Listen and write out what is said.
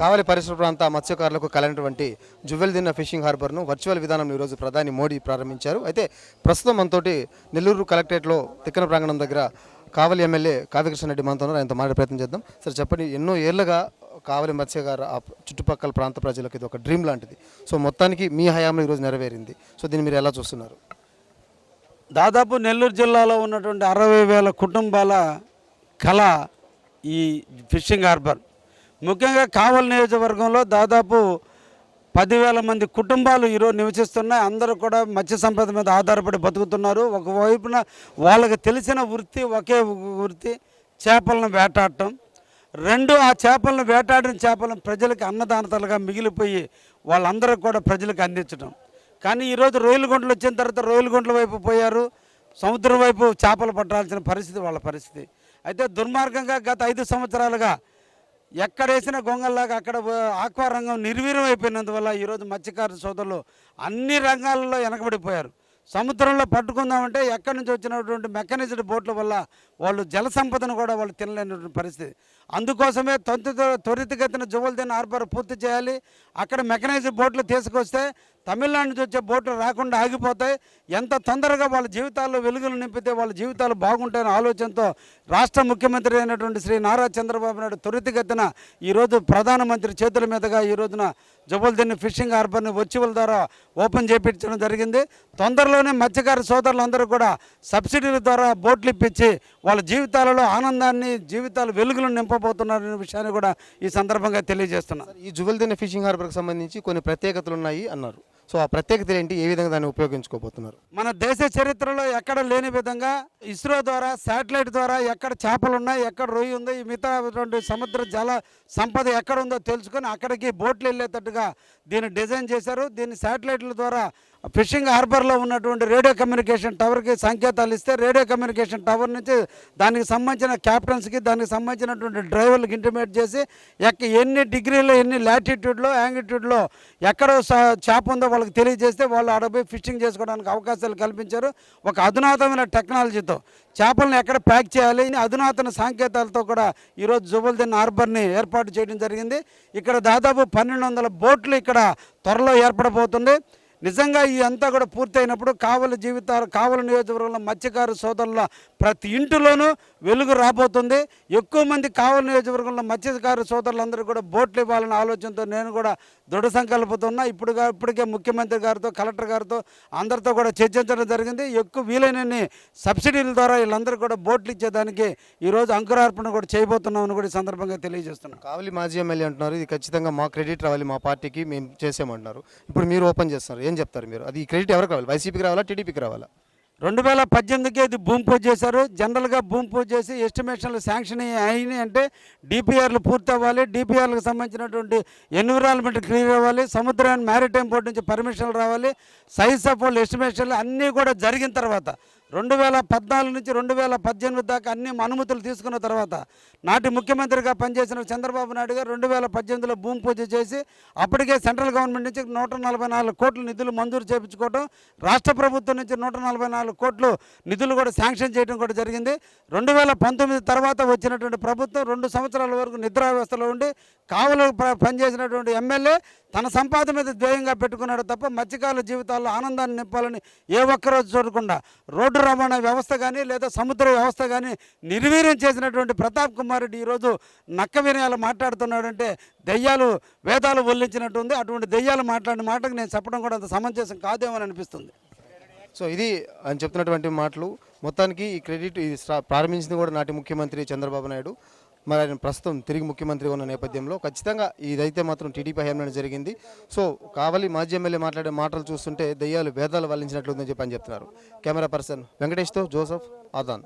కావలి పరిసర ప్రాంత మత్స్యకారులకు కలైనటువంటి జువెల్దిన్న ఫిషింగ్ హార్బర్ను వర్చువల్ విధానం ఈరోజు ప్రధాని మోడీ ప్రారంభించారు. అయితే ప్రస్తుతం మనతోటి నెల్లూరు కలెక్టరేట్లో తిక్కన ప్రాంగణం దగ్గర కావలి ఎమ్మెల్యే కావ్యకృష్ణరెడ్డి మనతో ఆయనతో మాట్లాడే ప్రయత్నం చేద్దాం. సార్ చెప్పండి ఎన్నో ఏళ్ళగా కావలి మత్స్యకార చుట్టుపక్కల ప్రాంత ప్రజలకు ఇది ఒక డ్రీమ్ లాంటిది. సో మొత్తానికి మీ హయాంలో ఈరోజు నెరవేరింది. సో దీన్ని మీరు ఎలా చూస్తున్నారు? దాదాపు నెల్లూరు జిల్లాలో ఉన్నటువంటి అరవై వేల కుటుంబాల కళ ఈ ఫిషింగ్ హార్బర్ ముఖ్యంగా కావల్ నియోజకవర్గంలో దాదాపు పదివేల మంది కుటుంబాలు ఈరోజు నివసిస్తున్నాయి. అందరూ కూడా మత్స్య సంపద మీద ఆధారపడి బతుకుతున్నారు. ఒకవైపున వాళ్ళకి తెలిసిన వృత్తి ఒకే వృత్తి చేపలను వేటాడటం. రెండు ఆ చేపలను వేటాడిన చేపలను ప్రజలకు అన్నదానతలుగా మిగిలిపోయి వాళ్ళందరూ కూడా ప్రజలకు అందించడం కానీ ఈరోజు రొయ్యల వచ్చిన తర్వాత రొయ్యల వైపు పోయారు. సముద్రం వైపు చేపలు పట్టాల్సిన పరిస్థితి వాళ్ళ పరిస్థితి. అయితే దుర్మార్గంగా గత ఐదు సంవత్సరాలుగా ఎక్కడేసిన గొంగల్లాగా అక్కడ ఆక్వా రంగం నిర్వీర్యం అయిపోయినందువల్ల ఈరోజు మత్స్యకార సోదరులు అన్ని రంగాలలో వెనకబడిపోయారు. సముద్రంలో పట్టుకుందామంటే ఎక్కడి నుంచి వచ్చినటువంటి మెకానిజ్డ్ బోట్ల వల్ల వాళ్ళు జల సంపదను కూడా వాళ్ళు తినలేనటువంటి పరిస్థితి. అందుకోసమే తొంత త్వరితగతిన జువల్దీన్ హార్బర్ పూర్తి చేయాలి. అక్కడ మెకనైజ్డ్ బోట్లు తీసుకొస్తే తమిళనాడు నుంచి వచ్చే బోట్లు రాకుండా ఆగిపోతాయి. ఎంత తొందరగా వాళ్ళ జీవితాల్లో వెలుగులు నింపితే వాళ్ళ జీవితాలు బాగుంటాయనే ఆలోచనతో రాష్ట్ర ముఖ్యమంత్రి అయినటువంటి శ్రీ నారా చంద్రబాబు నాయుడు త్వరితగతిన ఈరోజు ప్రధానమంత్రి చేతుల మీదుగా ఈ రోజున జబల్దీన్ ఫిషింగ్ హార్బర్ని వర్చువల్ ద్వారా ఓపెన్ చేపించడం జరిగింది. తొందరలోనే మత్స్యకార సోదరులందరూ కూడా సబ్సిడీల ద్వారా బోట్లు ఇప్పించి వాళ్ళ జీవితాలలో ఆనందాన్ని జీవితాలు వెలుగులు నింపబోతున్నారనే విషయాన్ని కూడా ఈ సందర్భంగా తెలియజేస్తున్నాను ఈ జువెల్దిన్న ఫిషింగ్ హార్బర్కి సంబంధించి కొన్ని ప్రత్యేకతలు ఉన్నాయి అన్నారు. సో ఆ ప్రత్యేకతలు ఏంటి? ఏ విధంగా దాన్ని ఉపయోగించుకోబోతున్నారు? మన దేశ చరిత్రలో ఎక్కడ లేని విధంగా ఇస్రో ద్వారా శాటిలైట్ ద్వారా ఎక్కడ చేపలు ఉన్నాయి ఎక్కడ రొయ్యి ఉందో ఈ మిగతా సముద్ర జల సంపద ఎక్కడ ఉందో తెలుసుకొని అక్కడికి బోట్లు వెళ్ళేటట్టుగా దీన్ని డిజైన్ చేశారు. దీన్ని శాటిలైట్ల ద్వారా ఫిషింగ్ హార్బర్లో ఉన్నటువంటి రేడియో కమ్యూనికేషన్ టవర్కి సంకేతాలు ఇస్తే రేడియో కమ్యూనికేషన్ టవర్ నుంచి దానికి సంబంధించిన క్యాప్టెన్స్కి దానికి సంబంధించినటువంటి డ్రైవర్లకు ఇంటిమేట్ చేసి ఎక్క ఎన్ని డిగ్రీలో ఎన్ని లాటిట్యూడ్లో యాంగిట్యూడ్లో ఎక్కడ చేప ఉందో వాళ్ళకి తెలియజేస్తే వాళ్ళు ఆడపోయి ఫిషింగ్ చేసుకోవడానికి అవకాశాలు కల్పించారు. ఒక అధునాతమైన టెక్నాలజీతో చేపలను ఎక్కడ ప్యాక్ చేయాలి అని అధునాతన సాంకేతాలతో కూడా ఈరోజు జుబల్దిన్ హార్బర్ని ఏర్పాటు చేయడం జరిగింది. ఇక్కడ దాదాపు పన్నెండు వందల బోట్లు ఇక్కడ త్వరలో ఏర్పడబోతుంది. నిజంగా ఈ అంతా కూడా పూర్తయినప్పుడు కావలి జీవితాలు కావలి నియోజకవర్గంలో మత్స్యకారు సోదరుల ప్రతి ఇంటిలోనూ వెలుగు రాబోతుంది. ఎక్కువ మంది కావలి నియోజకవర్గంలో మత్స్యకారు సోదరులందరూ కూడా బోట్లు ఇవ్వాలనే ఆలోచనతో నేను కూడా దృఢ సంకల్పతున్నా. ఇప్పుడు ఇప్పుడుగా ఇప్పటికే ముఖ్యమంత్రి గారితో కలెక్టర్ గారితో అందరితో కూడా చర్చించడం జరిగింది. ఎక్కువ వీలైనన్ని సబ్సిడీల ద్వారా వీళ్ళందరూ కూడా బోట్లు ఇచ్చేదానికి ఈరోజు అంకురార్పణ కూడా చేయబోతున్నామని కూడా ఈ సందర్భంగా తెలియజేస్తున్నాం. కావలి మాజీ ఎమ్మెల్యే అంటున్నారు ఇది ఖచ్చితంగా మా క్రెడిట్ రావాలి మా పార్టీకి మేము చేసామంటున్నారు. ఇప్పుడు మీరు ఓపెన్ చేస్తున్నారు. ఏం చెప్తారు మీరు? అది ఈ క్రెడిట్ ఎవరికి రావాలి? వైసీపీకి రావాలా? టీడీపీకి రావాలా? రెండు వేల పద్దెనిమిదికి ఇది భూమి పూజ చేశారు. జనరల్గా భూమి పూజ చేసి ఎస్టిమేషన్లు శాంక్షన్ అయినాయి అంటే డిపిఆర్లు పూర్తి అవ్వాలి. డిపిఆర్లకు సంబంధించినటువంటి ఎన్విరాన్మెంట్ క్లియర్ అవ్వాలి. సముద్రాన్ని మ్యారిటైమ్ బోర్డు నుంచి పర్మిషన్లు రావాలి. సైజ్ ఆఫ్ వాళ్ళు ఎస్టిమేషన్లు అన్నీ కూడా జరిగిన తర్వాత రెండు వేల పద్నాలుగు నుంచి రెండు వేల పద్దెనిమిది దాకా అన్ని అనుమతులు తీసుకున్న తర్వాత నాటి ముఖ్యమంత్రిగా పనిచేసిన చంద్రబాబు నాయుడు గారు రెండు వేల పద్దెనిమిదిలో భూమి పూజ చేసి అప్పటికే సెంట్రల్ గవర్నమెంట్ నుంచి నూట నలభై నాలుగు కోట్ల నిధులు మంజూరు చేయించుకోవడం రాష్ట్ర ప్రభుత్వం నుంచి నూట నలభై నాలుగు కోట్లు నిధులు కూడా శాంక్షన్ చేయడం కూడా జరిగింది. రెండు వేల పంతొమ్మిది తర్వాత వచ్చినటువంటి ప్రభుత్వం రెండు సంవత్సరాల వరకు నిద్రా వ్యవస్థలో ఉండి కావలు పనిచేసినటువంటి ఎమ్మెల్యే తన సంపాదన మీద ధ్యేయంగా పెట్టుకున్నాడు తప్ప మత్స్యకాల జీవితాల్లో ఆనందాన్ని నింపాలని ఏ ఒక్కరోజు చూడకుండా రోడ్డు రవాణా వ్యవస్థ కానీ లేదా సముద్ర వ్యవస్థ కానీ నిర్వీర్యం చేసినటువంటి ప్రతాప్ కుమార్ రెడ్డి ఈరోజు నక్క వినయాలు మాట్లాడుతున్నాడంటే దెయ్యాలు వేదాలు వల్లించినట్టుంది అటువంటి దెయ్యాలు మాట్లాడిన మాటకు నేను చెప్పడం కూడా అంత సమంజసం కాదేమో అని అనిపిస్తుంది. సో ఇది ఆయన చెప్తున్నటువంటి మాటలు. మొత్తానికి ఈ క్రెడిట్ ఇది ప్రారంభించింది కూడా నాటి ముఖ్యమంత్రి చంద్రబాబు నాయుడు. మరి ఆయన ప్రస్తుతం తిరిగి ముఖ్యమంత్రి ఉన్న నేపథ్యంలో ఖచ్చితంగా ఇదైతే మాత్రం టీడీపీ హయాంలో జరిగింది. సో కావలి మాజీ ఎమ్మెల్యే మాట్లాడే మాటలు చూస్తుంటే దయ్యాలు భేదాలు వల్లించినట్లుందని చెప్పి అని చెప్తున్నారు. కెమెరా పర్సన్ వెంకటేష్తో జోసఫ్ ఆదాన్.